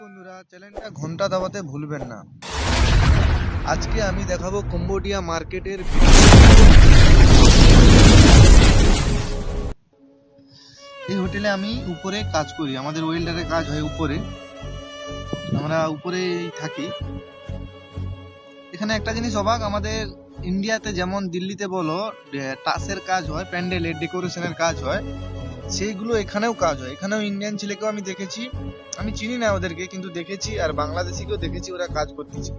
বন্ধুরা চ্যানেলটা ঘণ্টা দাবাতে ভুলবেন না। আজকে আমি দেখাবো কম্বোডিয়া মার্কেটের এই হোটেলে আমি উপরে কাজ করি, আমাদের ওয়েল্ডারের কাজ হয় উপরে। আমরা উপরেই থাকি। এখানে একটা জিনিস অবাক, আমাদের ইন্ডিয়াতে যেমন দিল্লিতে বলো টাসের কাজ হয়, প্যান্ডেলের ডেকোরেশনের কাজ হয়। সেইগুলো এখানেও কাজ হয়। এখানেও ইন্ডিয়ান ছেলেকেও আমি দেখেছি। আমি চিনি না ওদেরকে, কিন্তু দেখেছি আর বাংলাদেশিকেও দেখেছি ওরা কাজ করতেছে।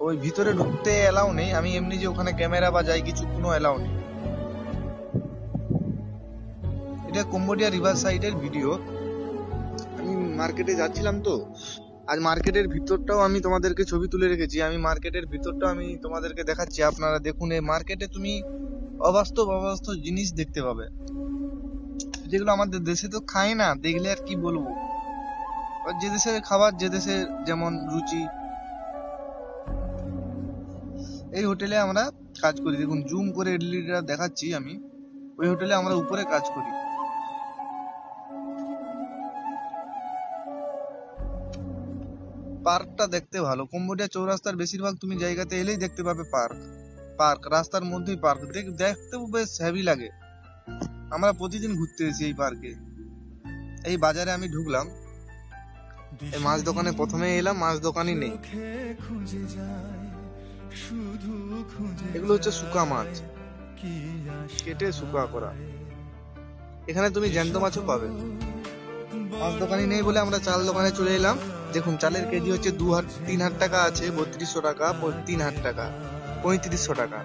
ওই ভিতরে ঢুকতে এলাও নেই। আমি এমনি যে ওখানে ক্যামেরা বা যাই কিছু কোনো এলাও নেই। এটা কম্বোডিয়া রিভার সাইডের ভিডিও আমি মার্কেটে যাচ্ছিলাম তো। আজ মার্কেটের ভিতরটাও আমি তোমাদেরকে ছবি তুলে রেখেছি। আমি মার্কেটের ভিতরটাও আমি তোমাদেরকে দেখাচ্ছি। আপনারা দেখুন, এই মার্কেটে তুমি অবাস্তব অবাস্তব জিনিস দেখতে পাবে। যেগুলো আমাদের দেশে তো খাই না, দেখলে আর কি বলব? যে দেশের খাবার, যে দেশের যেমন রুচি। এই হোটেলে আমরা কাজ করি। দেখুন জুম করে এডিটটা দেখাচ্ছি আমি। ওই হোটেলে আমরা উপরে কাজ করি। পার্কটা দেখতে ভালো। কম্বোডিয়া চৌরাস্তার বেশিরভাগ তুমি জায়গাতে এলেই দেখতে পাবে পার্ক। পার্ক, রাস্তার মধ্যেই পার্ক। দেখ, দেখতেও বেশ হেভি লাগে। আমরা প্রতিদিন ঘুরতে এসি এই পার্কে। এই বাজারে আমি ঢুকলাম। এই মাছ দোকানে প্রথমে এলাম, মাছ দোকানই নেই। এগুলো হচ্ছে শুকা মাছ। কেটে শুকা করা। এখানে তুমি জ্যান্ত মাছও পাবে। মাছ দোকানই নেই বলে আমরা চাল দোকানে চলে এলাম। দেখুন, চালের কেজি হচ্ছে দু হাজার তিন হাজার টাকা আছে, বত্রিশশো টাকা তিন হাজার টাকা, পঁয়ত্রিশশো টাকা।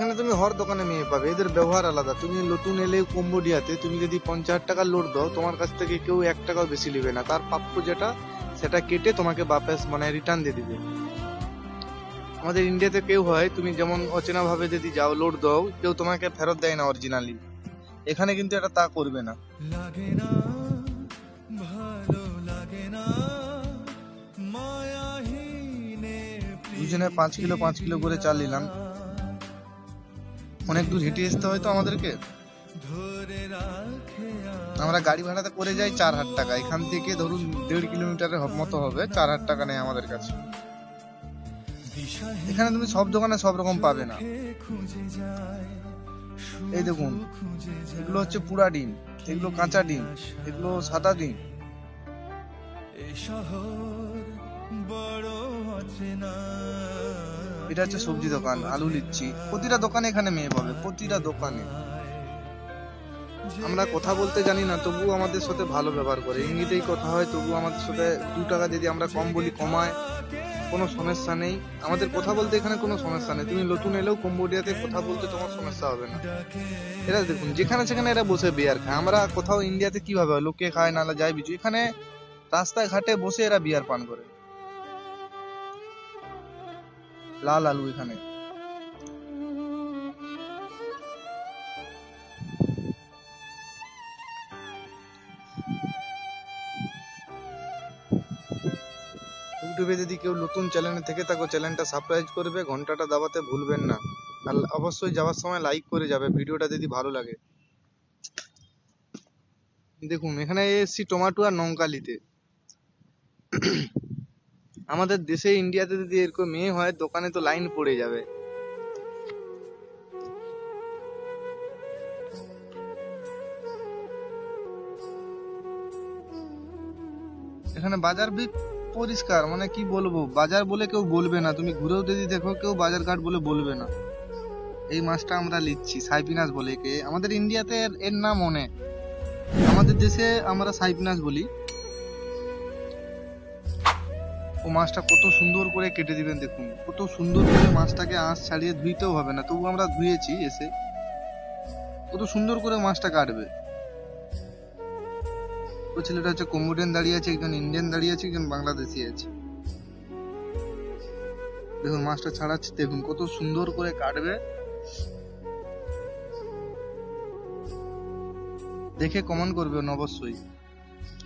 এখানে তুমি হর দোকানে মেয়ে পাবে এদের ব্যবহার আলাদা। তুমি নতুন এলে কম্বোডিয়াতে তুমি যদি পঞ্চাশ টাকার লোড দাও তোমার কাছ থেকে কেউ এক টাকাও বেশি নেবে না। তার প্রাপ্য যেটা সেটা কেটে তোমাকে বাপেস মানে রিটার্ন দিয়ে দিবে। আমাদের ইন্ডিয়াতে কেউ হয় তুমি যেমন অচেনা ভাবে যদি যাও লোড দাও কেউ তোমাকে ফেরত দেয় না অরিজিনালি এখানে কিন্তু এটা তা করবে না। লাগে না ভালো লাগে না মায়াহীনে দুজনে পাঁচ কিলো পাঁচ কিলো করে চাল নিলাম। অনেক দূর হেঁটে আসতে হয় তো আমাদেরকে? আমরা গাড়ি ভাড়াতে করে যাই চার হাজার টাকা। এখান থেকে ধরুন দেড় কিলোমিটারের মতো হবে, চার হাজার টাকা নেই আমাদের কাছে। এখানে তুমি সব দোকানে সব রকম পাবে না। এই দেখুন, এগুলো হচ্ছে পুরা ডিম, এগুলো কাঁচা ডিম, এগুলো সাদা ডিম। এটা হচ্ছে সবজি দোকান, আলু লিচ্ছি। প্রতিটা দোকানে এখানে মেয়ে পাবে প্রতিটা দোকানে। আমরা কথা বলতে জানি না তবু আমাদের সাথে ভালো ব্যবহার করে। ইংরেজিতেই কথা হয় তবু আমাদের সাথে দু টাকা যদি আমরা কম বলি কমায়, কোনো সমস্যা নেই। আমাদের কথা বলতে এখানে কোনো সমস্যা নেই। তুমি নতুন এলেও কম্বোডিয়াতে কথা বলতে তোমার সমস্যা হবে না। এরা দেখুন, যেখানে সেখানে এরা বসে বিয়ার খায়। আমরা কোথাও ইন্ডিয়াতে কীভাবে লোকে খায় নালা যায় বিচু। এখানে রাস্তায় ঘাটে বসে এরা বিয়ার পান করে। লাল আলু এখানে। ইউটিউবে যদি কেউ নতুন চ্যানেলে থেকে থাকো চ্যানেলটা সাবস্ক্রাইব করবে, ঘন্টাটা দাবাতে ভুলবেন না। আর অবশ্যই যাওয়ার সময় লাইক করে যাবে, ভিডিওটা যদি ভালো লাগে। দেখুন, এখানে এসছি টমেটো আর লঙ্কা নিতে আমাদের দেশে ইন্ডিয়াতে যদি এরকম মেয়ে হয়, দোকানে তো লাইন পড়ে যাবে। এখানে বাজার পরিষ্কার মানে কি বলব? বাজার বলে কেউ বলবে না। তুমি ঘুরেও যদি দেখো, কেউ বাজার ঘাট বলে বলবে না। এই মাছটা আমরা লিচ্ছি সাইপিনাস বলে একে। আমাদের ইন্ডিয়াতে এর নাম অনেক। আমাদের দেশে আমরা সাইপিনাস বলি। ও মাছটা কত সুন্দর করে কেটে দিবেন দেখুন। কত সুন্দর করে মাছটাকে আঁশ ছাড়িয়ে ধুইতেও হবে না তবু আমরা ধুয়েছি এসে। কত সুন্দর করে মাছটা কাটবে। ও ছেলেটা হচ্ছে কম্বোডিয়ান দাঁড়িয়ে আছে, একজন ইন্ডিয়ান দাঁড়িয়ে আছে, একজন বাংলাদেশি আছে। দেখুন মাছটা ছাড়াচ্ছে, দেখুন কত সুন্দর করে কাটবে। দেখে কমেন্ট করবেন অবশ্যই।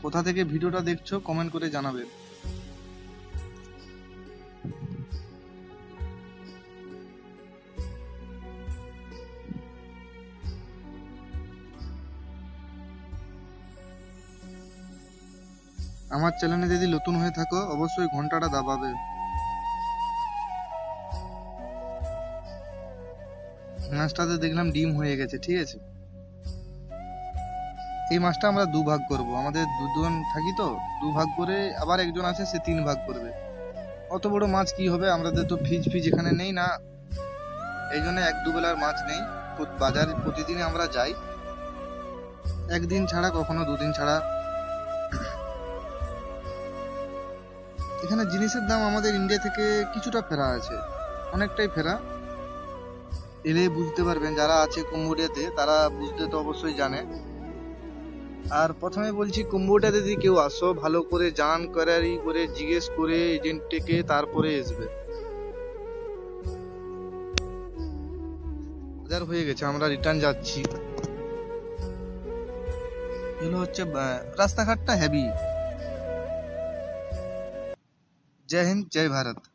কোথা থেকে ভিডিওটা দেখছ কমেন্ট করে জানাবে। আমার চ্যানেলে যদি নতুন হয়ে থাকো, অবশ্যই ঘন্টাটা দাবাবে। মাছটাতে দেখলাম ডিম হয়ে গেছে, ঠিক আছে? এই মাছটা আমরা দু ভাগ করব। আমাদের দুজন থাকি তো দু ভাগ করে আবার একজন আছে, সে তিন ভাগ করবে। অত বড় মাছ কি হবে? আমাদের তো ফিজ ফিজ এখানে নেই না। এই জন্য এক দু বেলার মাছ নেই বাজারে প্রতিদিন আমরা যাই। একদিন ছাড়া, কখনো দুদিন ছাড়া। এখানে জিনিসের দাম আমাদের ইন্ডিয়া থেকে কিছুটা ফেরা আছে, অনেকটাই ফেরা। এলে বুঝতে পারবেন, যারা আছে কম্বোডিয়াতে তারা বুঝতে তো অবশ্যই জানে। আর প্রথমে বলছি কম্বোডিয়াতে যদি কেউ আসো, ভালো করে জান কোয়ারি করে, জিজ্ঞেস করে এজেন্টকে তারপরে আসবে। বাজার হয়ে গেছে, আমরা রিটার্ন যাচ্ছি। এগুলো হচ্ছে রাস্তাঘাটটা হেভি जय हिंद जय भारत।